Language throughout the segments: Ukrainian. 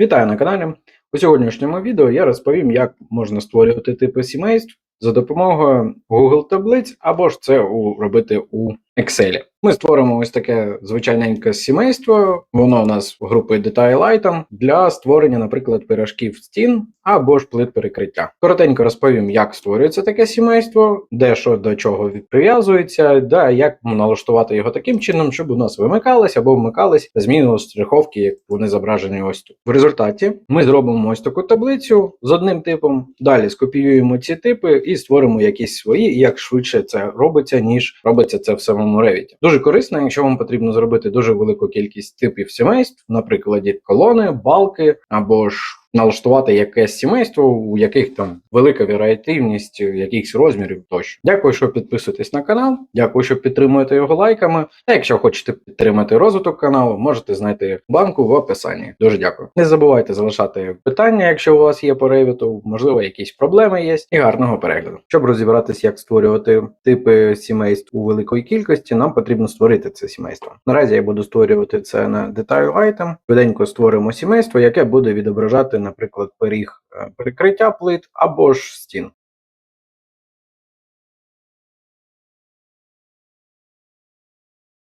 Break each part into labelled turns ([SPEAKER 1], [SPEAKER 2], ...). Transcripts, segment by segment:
[SPEAKER 1] Вітаю на каналі. У сьогоднішньому відео я розповім, як можна створювати типи сімейств за допомогою Google таблиць або ж це робити у Excel. Ми створимо ось таке звичайненьке сімейство, воно у нас групі Detail для створення, наприклад, пирожків стін або ж плит перекриття. Коротенько розповім, як створюється таке сімейство, де що до чого прив'язується, да, як налаштувати його таким чином, щоб у нас вимикалось або вмикались змінювалися штриховки, як вони зображені ось тут. В результаті ми зробимо ось таку таблицю з одним типом, далі скопіюємо ці типи і створимо якісь свої, як швидше це робиться, ніж робиться це в самому Revit. Дуже корисно, якщо вам потрібно зробити дуже велику кількість типів сімейств, наприклад, колони, балки або ж налаштувати якесь сімейство, у яких там велика варіативність якихось розмірів тощо. Дякую, що підписуєтесь на канал. Дякую, що підтримуєте його лайками. А якщо хочете підтримати розвиток каналу, можете знайти банку в описанні. Дуже дякую. Не забувайте залишати питання, якщо у вас є по ревіту, можливо, якісь проблеми є, і гарного перегляду. Щоб розібратися, як створювати типи сімейств у великої кількості, нам потрібно створити це сімейство. Наразі я буду створювати це на Detail Item. Швиденько створимо сімейство, яке буде відображати, наприклад, пиріг е, перекриття плит або ж стін.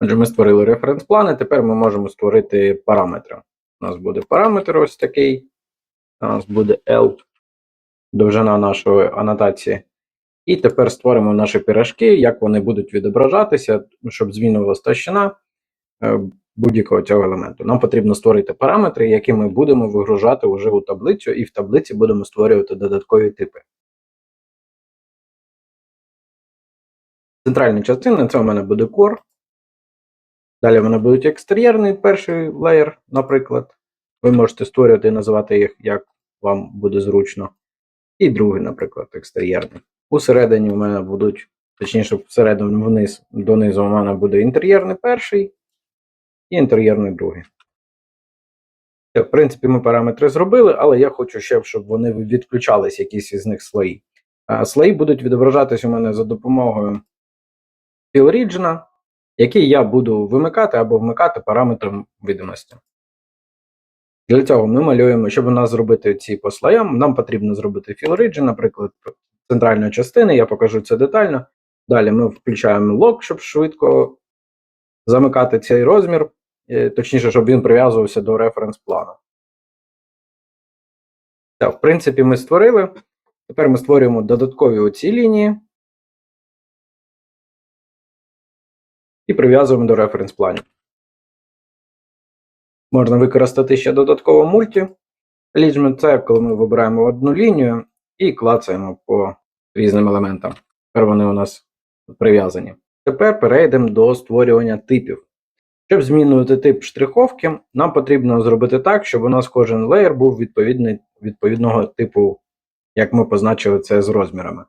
[SPEAKER 1] Отже, ми створили референс-плани, тепер ми можемо створити параметри. У нас буде параметр ось такий. У нас буде L, довжина нашої анотації. І тепер створимо наші пірашки, як вони будуть відображатися, щоб змінювалася товщина е, будь-якого цього елементу. Нам потрібно створити параметри, які ми будемо вигружати вже у таблицю, і в таблиці будемо створювати додаткові типи. Центральна частина це у мене буде core. Далі в мене будуть екстер'єрний перший леєр, наприклад. Ви можете створювати і називати їх, як вам буде зручно. І другий, наприклад, екстер'єрний. Усередині в мене будуть, точніше, всередині вниз, донизу у мене буде інтер'єрний перший і інтер'єрний другий. В принципі, ми параметри зробили, але я хочу ще, щоб вони відключались, якісь із них слої. Слої будуть відображатись у мене за допомогою FillRegion'а, який я буду вимикати або вмикати параметром видимості. Для цього ми малюємо, щоб у нас зробити ці по слоям, нам потрібно зробити fill region, наприклад, центральної частини, я покажу це детально. Далі ми включаємо лог, щоб швидко замикати цей розмір, точніше, щоб він прив'язувався до референс-плану. Так, в принципі, ми створили. Тепер ми створюємо додаткові оці лінії і прив'язуємо до референс-планів. Можна використати ще додатково мульті. Ліджмент це коли ми вибираємо одну лінію і клацаємо по різним елементам. Тепер вони у нас прив'язані. Тепер перейдемо до створювання типів. Щоб змінювати тип штриховки, нам потрібно зробити так, щоб у нас кожен леєр був відповідний, відповідного типу, як ми позначили це з розмірами.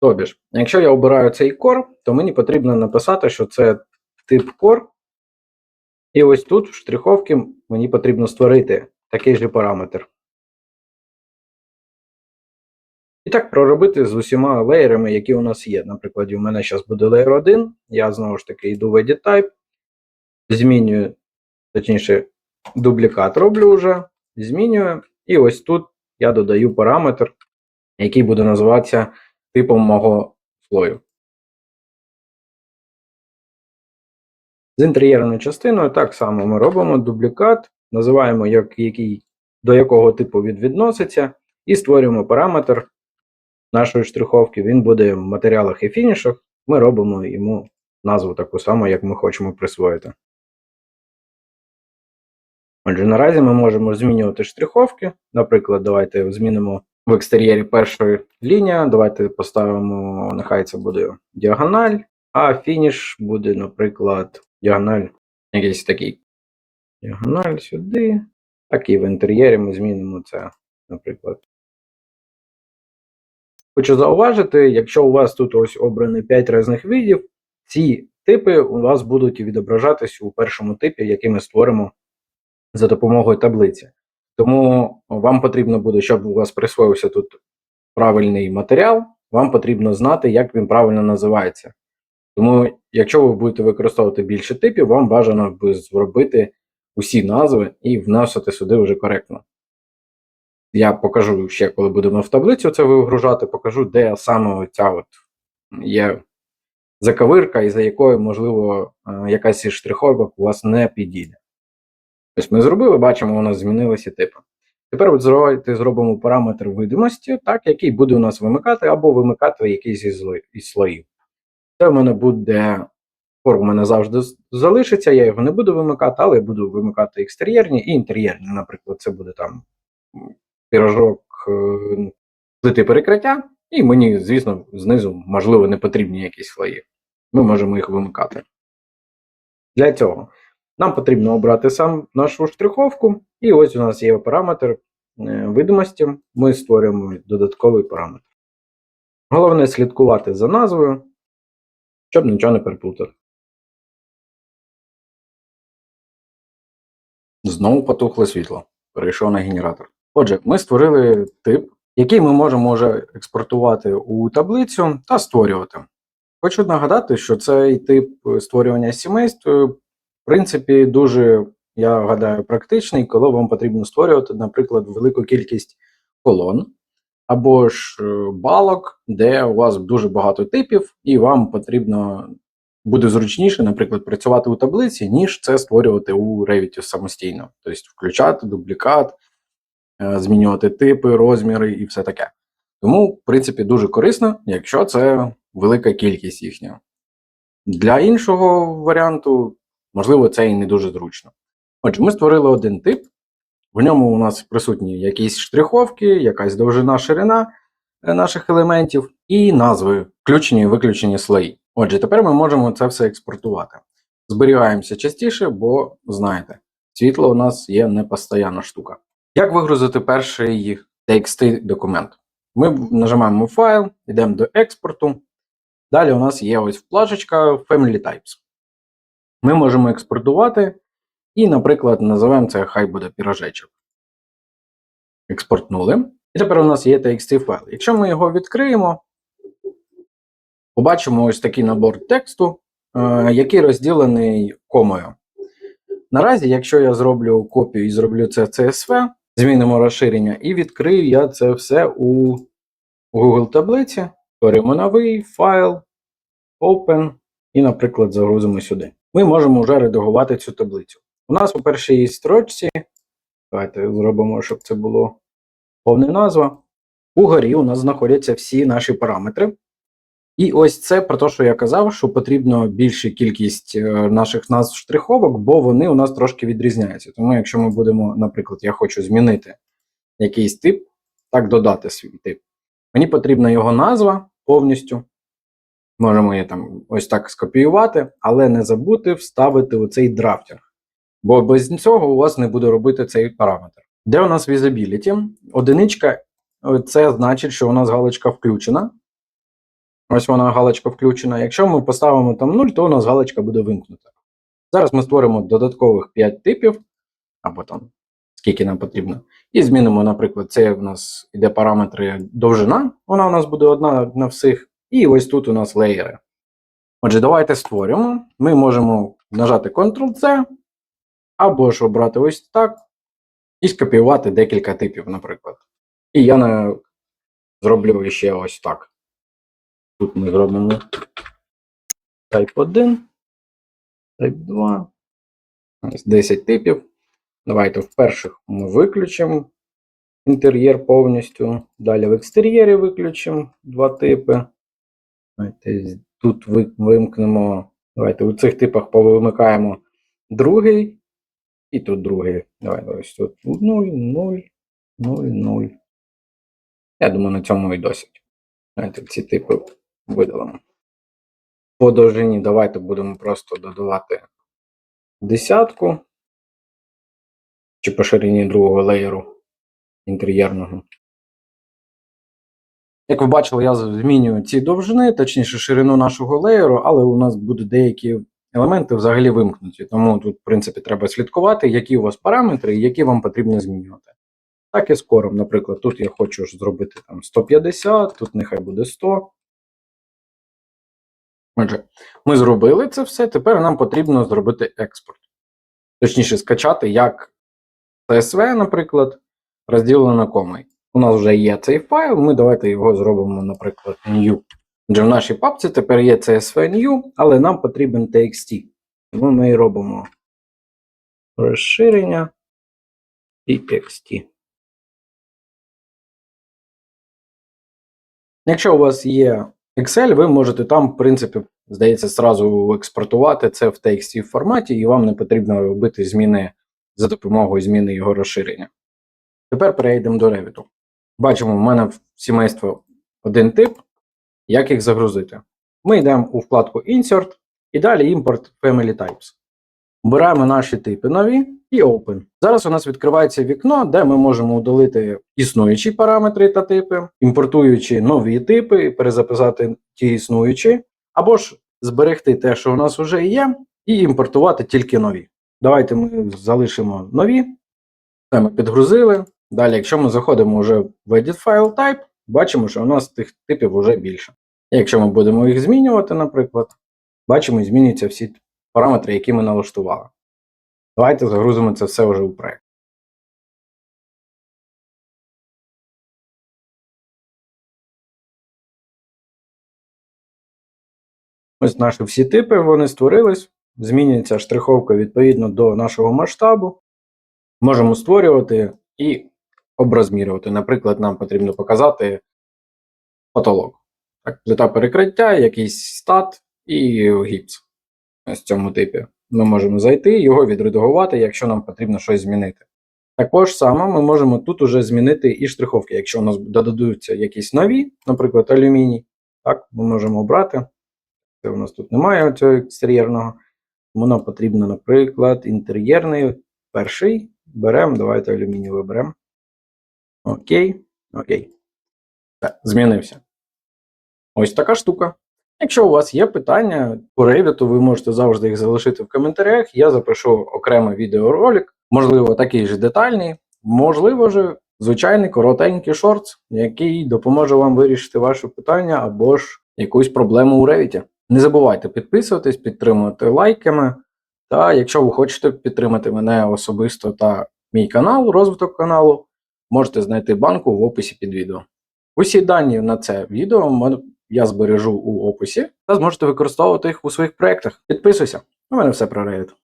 [SPEAKER 1] Тобі ж, якщо я обираю цей кор, то мені потрібно написати, що це тип core. І ось тут в штриховці мені потрібно створити такий же параметр. І так проробити з усіма леєрами, які у нас є. Наприклад, у мене зараз буде леєр 1. Я знову ж таки йду в Edit Type, змінюю, точніше, дублікат роблю вже, змінюю. І ось тут я додаю параметр, який буде називатися типом мого слою. З інтер'єрною частиною так само ми робимо дублікат, називаємо, як, який, до якого типу він відноситься, і створюємо параметр нашої штриховки. Він буде в матеріалах і фінішах. Ми робимо йому назву таку саму, як ми хочемо присвоїти. Отже, наразі ми можемо змінювати штриховки. Наприклад, давайте змінимо в екстер'єрі першої лінія. Давайте поставимо, нехай це буде діагональ, а фініш буде, наприклад, діагональ якийсь такий. Діагональ сюди. Так і в інтер'єрі ми змінимо це, наприклад. Хочу зауважити, якщо у вас тут ось обрані 5 різних видів, ці типи у вас будуть відображатись у першому типі, який ми створимо за допомогою таблиці. Тому вам потрібно буде, щоб у вас присвоївся тут правильний матеріал, вам потрібно знати, як він правильно називається. Тому, якщо ви будете використовувати більше типів, вам бажано би зробити усі назви і вносити сюди вже коректно. Я покажу ще, коли будемо в таблицю це вигружати, покажу, де саме ця от є заковирка, і за якою, можливо, е, якась із штриховок у вас не підійде. Ось ми зробили, бачимо, у нас змінилися типи. Тепер от зробимо параметр видимості, так, який буде у нас вимикати або вимикати якийсь із, слоїв. Це в мене буде фор у мене завжди залишиться, я його не буду вимикати, але я буду вимикати екстер'єрні і інтер'єрні. Наприклад, це буде там пірожок е, плити перекриття, і мені, звісно, знизу, можливо, не потрібні якісь слої. Ми можемо їх вимикати. Для цього нам потрібно обрати сам нашу штриховку, і ось у нас є параметр е, видимості. Ми створюємо додатковий параметр. Головне слідкувати за назвою, щоб нічого не переплутати. Знову потухло світло. Перейшов на генератор. Отже, ми створили тип, який ми можемо вже експортувати у таблицю та створювати. Хочу нагадати, що цей тип створювання сімейств, е, принципі, дуже, я гадаю, практичний, коли вам потрібно створювати, наприклад, велику кількість колон або ж е, балок, де у вас дуже багато типів, і вам потрібно буде зручніше, наприклад, працювати у таблиці, ніж це створювати у Revit самостійно. Тобто включати дублікат, е, змінювати типи, розміри і все таке. Тому, в принципі, дуже корисно, якщо це велика кількість їхня. Для іншого варіанту, можливо, це і не дуже зручно. Отже, ми створили один тип. В ньому у нас присутні якісь штриховки, якась довжина, ширина е, наших елементів і назви, включені і виключені слої. Отже, тепер ми можемо це все експортувати. Зберігаємося частіше, бо знаєте, світло у нас є непостоянна штука. Як вигрузити перший TXT документ? Ми нажимаємо файл, йдемо до експорту. Далі у нас є ось плашечка Family Types. Ми можемо експортувати і, наприклад, називаємо це хай буде пірожечок. Експортнули. І тепер у нас є TXT файл. Якщо ми його відкриємо, побачимо ось такий набор тексту, е, який розділений комою. Наразі, якщо я зроблю копію і зроблю це CSV, змінимо розширення і відкрию я це все у Google таблиці. Створимо новий файл, Open, і, наприклад, загрузимо сюди. Ми можемо вже редагувати цю таблицю. У нас у першій строчці, давайте зробимо, щоб це було повна назва. Угорі у нас знаходяться всі наші параметри. І ось це про те, що я казав, що потрібно більша кількість е, наших назв штриховок, бо вони у нас трошки відрізняються. Тому, якщо ми будемо, наприклад, я хочу змінити якийсь тип, так додати свій тип. Мені потрібна його назва повністю. Можемо її там ось так скопіювати, але не забути вставити у цей драфтер. Бо без цього у вас не буде робити цей параметр. Де у нас Visibility? Одиничка це значить, що у нас галочка включена. Ось вона галочка включена. Якщо ми поставимо там 0, то у нас галочка буде вимкнута. Зараз ми створимо додаткових 5 типів, або там скільки нам потрібно. І змінимо, наприклад, це у нас іде параметри довжина, вона у нас буде одна на всіх. І ось тут у нас леєри. Отже, давайте створимо. Ми можемо нажати Ctrl-C, або ж обрати ось так, і скопіювати декілька типів, наприклад. І я на... зроблю ще ось так. Тут ми зробимо Type 1, Type 2, ось 10 типів. Давайте в перших ми виключимо інтер'єр повністю. Далі в екстер'єрі виключимо два типи. Давайте тут вимкнемо. Давайте у цих типах повимикаємо другий. І тут другий. Давайте ось тут 0, 0, 0, 0. Я думаю, на цьому і досить. Давайте ці типи видалимо. По довжині давайте будемо просто додавати десятку. Чи по ширині другого леєру інтер'єрного. Як ви бачили, я змінюю ці довжини, точніше ширину нашого леєру, але у нас будуть деякі елементи взагалі вимкнуті. Тому тут, в принципі, треба слідкувати, які у вас параметри і які вам потрібно змінювати. Так і з наприклад, тут я хочу зробити там 150, тут нехай буде 100. Отже, ми зробили це все. Тепер нам потрібно зробити експорт. Точніше, скачати як CSV, наприклад, розділено комою. У нас вже є цей файл, ми давайте його зробимо, наприклад, new. Отже, в нашій папці тепер є CSV new, але нам потрібен TXT. Тому ми і робимо розширення і TXT. Якщо у вас є Excel, ви можете там, в принципі, здається, зразу експортувати це в TXT форматі, і вам не потрібно робити зміни за допомогою зміни його розширення. Тепер перейдемо до Revit. Бачимо, в мене в сімейство один тип. Як їх загрузити? Ми йдемо у вкладку Insert і далі Import Family Types. Обираємо наші типи нові і Open. Зараз у нас відкривається вікно, де ми можемо удалити існуючі параметри та типи, імпортуючи нові типи, перезаписати ті існуючі, або ж зберегти те, що у нас вже є, і імпортувати тільки нові. Давайте ми залишимо нові. Це ми підгрузили. Далі, якщо ми заходимо вже в Edit File Type, бачимо, що у нас тих типів вже більше. І якщо ми будемо їх змінювати, наприклад, бачимо, змінюються всі параметри, які ми налаштували. Давайте загрузимо це все вже у проект. Ось наші всі типи, вони створились. Змінюється штриховка відповідно до нашого масштабу. Можемо створювати і оброзмірювати. Наприклад, нам потрібно показати потолок. Так, плита перекриття, якийсь стат і гіпс. В цьому типі. Ми можемо зайти, його відредагувати, якщо нам потрібно щось змінити. Також само ми можемо тут уже змінити і штриховки. Якщо у нас додадуться якісь нові, наприклад, алюміній, так, ми можемо обрати. Це у нас тут немає цього екстер'єрного. Тому нам потрібно, наприклад, інтер'єрний перший. Беремо, давайте алюміній виберемо. Окей. Окей. Так, змінився. Ось така штука. Якщо у вас є питання по Revit, ви можете завжди їх залишити в коментарях. Я запишу окремий відеоролик, можливо, такий же детальний, можливо ж, звичайний коротенький шортс, який допоможе вам вирішити ваше питання або ж якусь проблему у Revit. Не забувайте підписуватись, підтримувати лайками. Та якщо ви хочете підтримати мене особисто та мій канал, розвиток каналу, можете знайти банку в описі під відео. Усі дані на це відео я збережу у описі та зможете використовувати їх у своїх проєктах. Підписуйся. У мене все про Revit.